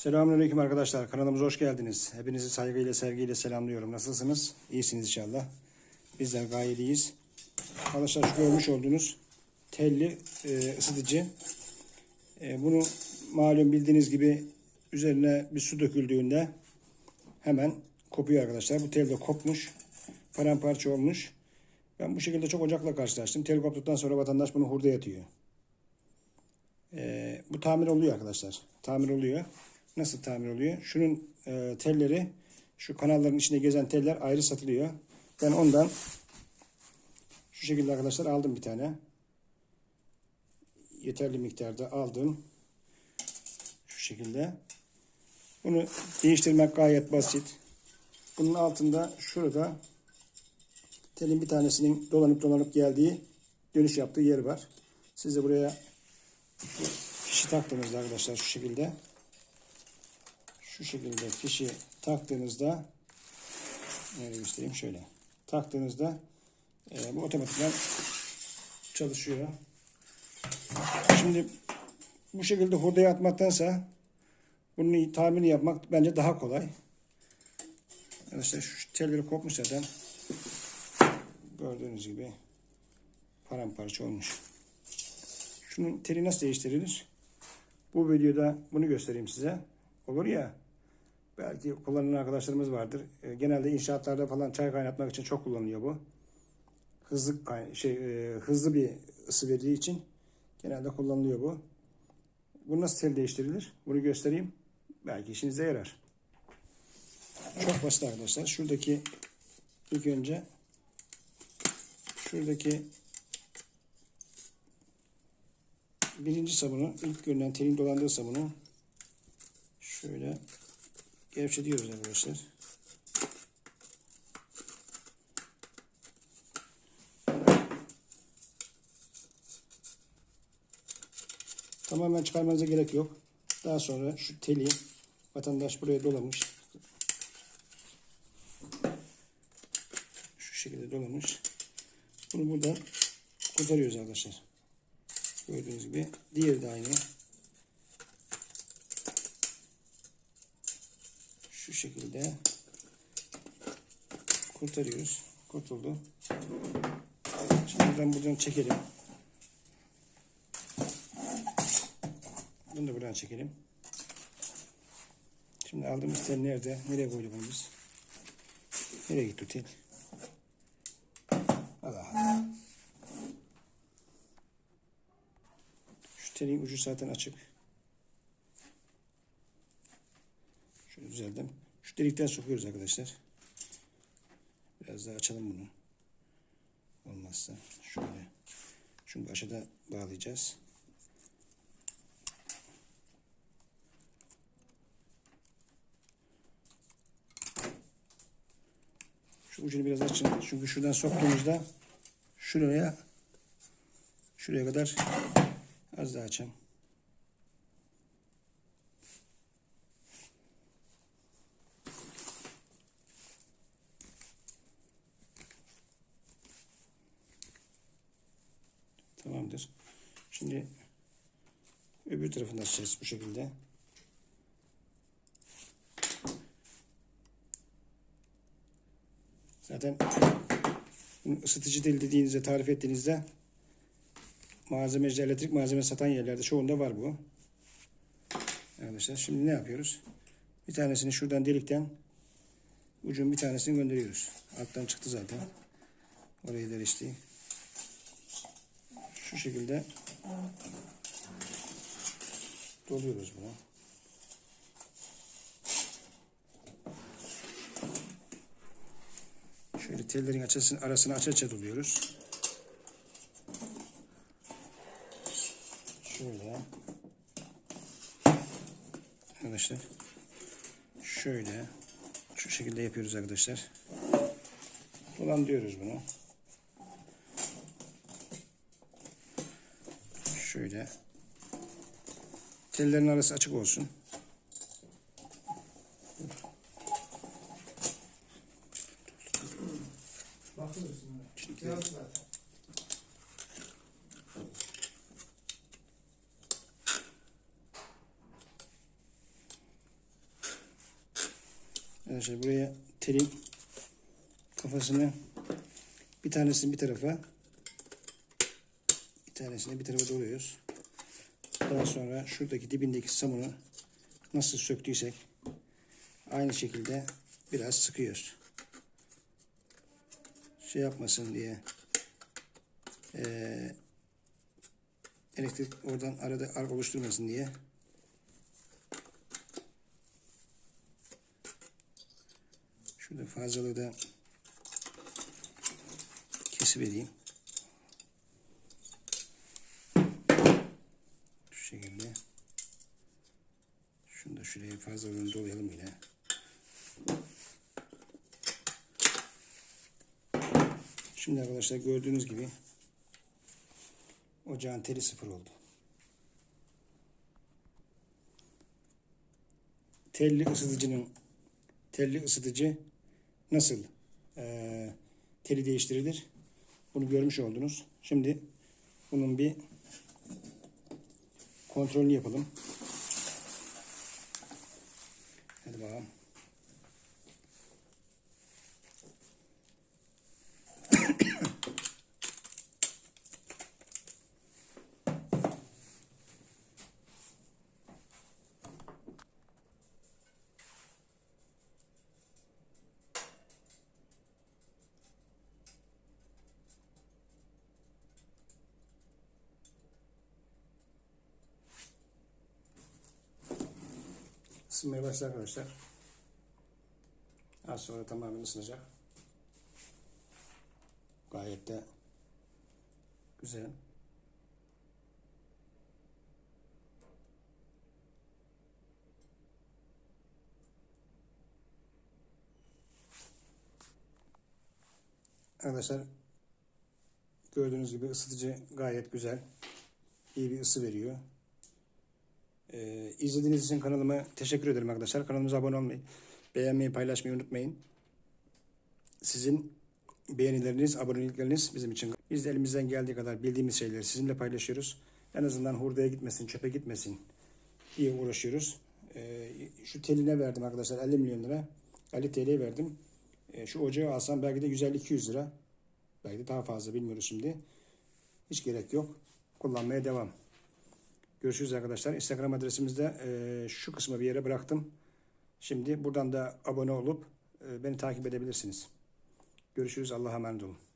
Selamünaleyküm arkadaşlar. Kanalımıza hoş geldiniz. Hepinizi saygıyla, sevgiyle selamlıyorum. Nasılsınız? İyisiniz inşallah. Bizler gayet iyiyiz. Arkadaşlar şu görmüş olduğunuz telli e, ısıtıcı. E, bunu malum bildiğiniz gibi üzerine bir su döküldüğünde hemen kopuyor arkadaşlar. Bu tel de kopmuş. Paramparça olmuş. Ben bu şekilde çok ocakla karşılaştım. Tel koptuktan sonra vatandaş bunu hurda yatıyor. E, bu tamir oluyor arkadaşlar. Tamir oluyor. Nasıl tamir oluyor? Şunun e, telleri, şu kanalların içinde gezen teller ayrı satılıyor. Ben ondan şu şekilde arkadaşlar aldım bir tane. Yeterli miktarda aldım. Şu şekilde. Bunu değiştirmek gayet basit. Bunun altında şurada telin bir tanesinin dolanıp dolanıp geldiği dönüş yaptığı yer var. Siz de buraya fişi taktığınızda arkadaşlar şu şekilde şu şekilde fişi taktığınızda nereye göstereyim şöyle taktığınızda e, bu otomatikman çalışıyor. Şimdi bu şekilde hurdaya atmaktansa bunun tamirini yapmak bence daha kolay. Arkadaşlar şu telleri kopmuş zaten. Gördüğünüz gibi paramparça olmuş. Şunun teli nasıl değiştirilir? Bu videoda bunu göstereyim size. Olur ya belki kullanan arkadaşlarımız vardır. E, Genelde inşaatlarda falan çay kaynatmak için çok kullanılıyor bu. Hızlı şey e, hızlı bir ısı verdiği için genelde kullanılıyor bu. Bu nasıl tel değiştirilir? Bunu göstereyim. Belki işinize yarar. Çok basit arkadaşlar. Şuradaki ilk önce şuradaki birinci sabunu ilk görünen telin dolandığı sabunu şöyle gevşetiyoruz arkadaşlar. Tamamen çıkarmanıza gerek yok. Daha sonra şu teli vatandaş buraya dolamış. Şu şekilde dolamış. Bunu buradan kurtarıyoruz arkadaşlar. Gördüğünüz gibi. Diğeri de aynı. Şu şekilde kurtarıyoruz. Kurtuldu. Şimdi buradan buradan çekelim. Bunu da buradan çekelim. Şimdi aldığımız tel nerede? Nereye koyduk bunu biz? Nereye gitti tel? Allah Allah. Şu telin ucu zaten açık. Düzeldim. Şu delikten sokuyoruz arkadaşlar. Biraz daha açalım bunu. Olmazsa şöyle. Şunu aşağıda bağlayacağız. Şu ucunu biraz açın. Çünkü şuradan soktuğumuzda şuraya şuraya kadar az daha açalım. Şimdi öbür tarafını açacağız bu şekilde. Zaten ısıtıcı değil dediğinizde, tarif ettiğinizde malzemeci, elektrik malzeme satan yerlerde çoğunda var bu. Arkadaşlar şimdi ne yapıyoruz? Bir tanesini şuradan delikten ucun bir tanesini gönderiyoruz. Alttan çıktı zaten. Orayı derişti. Şu şekilde doluyoruz bunu. Şöyle tellerin açısını, arasını aç aça doluyoruz. Şöyle. Arkadaşlar. Şöyle. Şu şekilde yapıyoruz arkadaşlar. Dolandırıyoruz bunu. Şöyle. Tellerin arası açık olsun. Arkadaşlar buraya telin kafasını bir tanesini bir tarafa tanesini bir tarafa doluyoruz. Daha sonra şuradaki dibindeki samunu nasıl söktüysek aynı şekilde biraz sıkıyoruz. Şey yapmasın diye eee, elektrik oradan arada ark oluşturmasın diye şurada fazlalığı da kesivereyim. Şu şekilde. Şuraya fazlalığını dolayalım yine. Şimdi arkadaşlar gördüğünüz gibi ocağın teli sıfır oldu. Telli ısıtıcının telli ısıtıcı nasıl eee, teli değiştirilir? Bunu görmüş oldunuz. Şimdi bunun bir kontrolünü yapalım. 怎吧？Isınmaya başladı arkadaşlar. Az sonra tamamen ısınacak. Gayet de güzel. Arkadaşlar gördüğünüz gibi ısıtıcı gayet güzel. İyi bir ısı veriyor. Ee, izlediğiniz için kanalıma teşekkür ederim arkadaşlar. Kanalımıza abone olmayı, beğenmeyi, paylaşmayı unutmayın. Sizin beğenileriniz, abonelikleriniz bizim için. Biz de elimizden geldiği kadar bildiğimiz şeyleri sizinle paylaşıyoruz. En azından hurdaya gitmesin, çöpe gitmesin diye uğraşıyoruz. Ee, şu teline verdim arkadaşlar 50 milyon lira. 50 TL verdim. Ee, şu ocağı alsam belki de 150-200 lira. Belki de daha fazla bilmiyoruz şimdi. Hiç gerek yok. Kullanmaya devam. Görüşürüz arkadaşlar. Instagram adresimizde e, şu kısmı bir yere bıraktım. Şimdi buradan da abone olup e, beni takip edebilirsiniz. Görüşürüz. Allah'a emanet olun.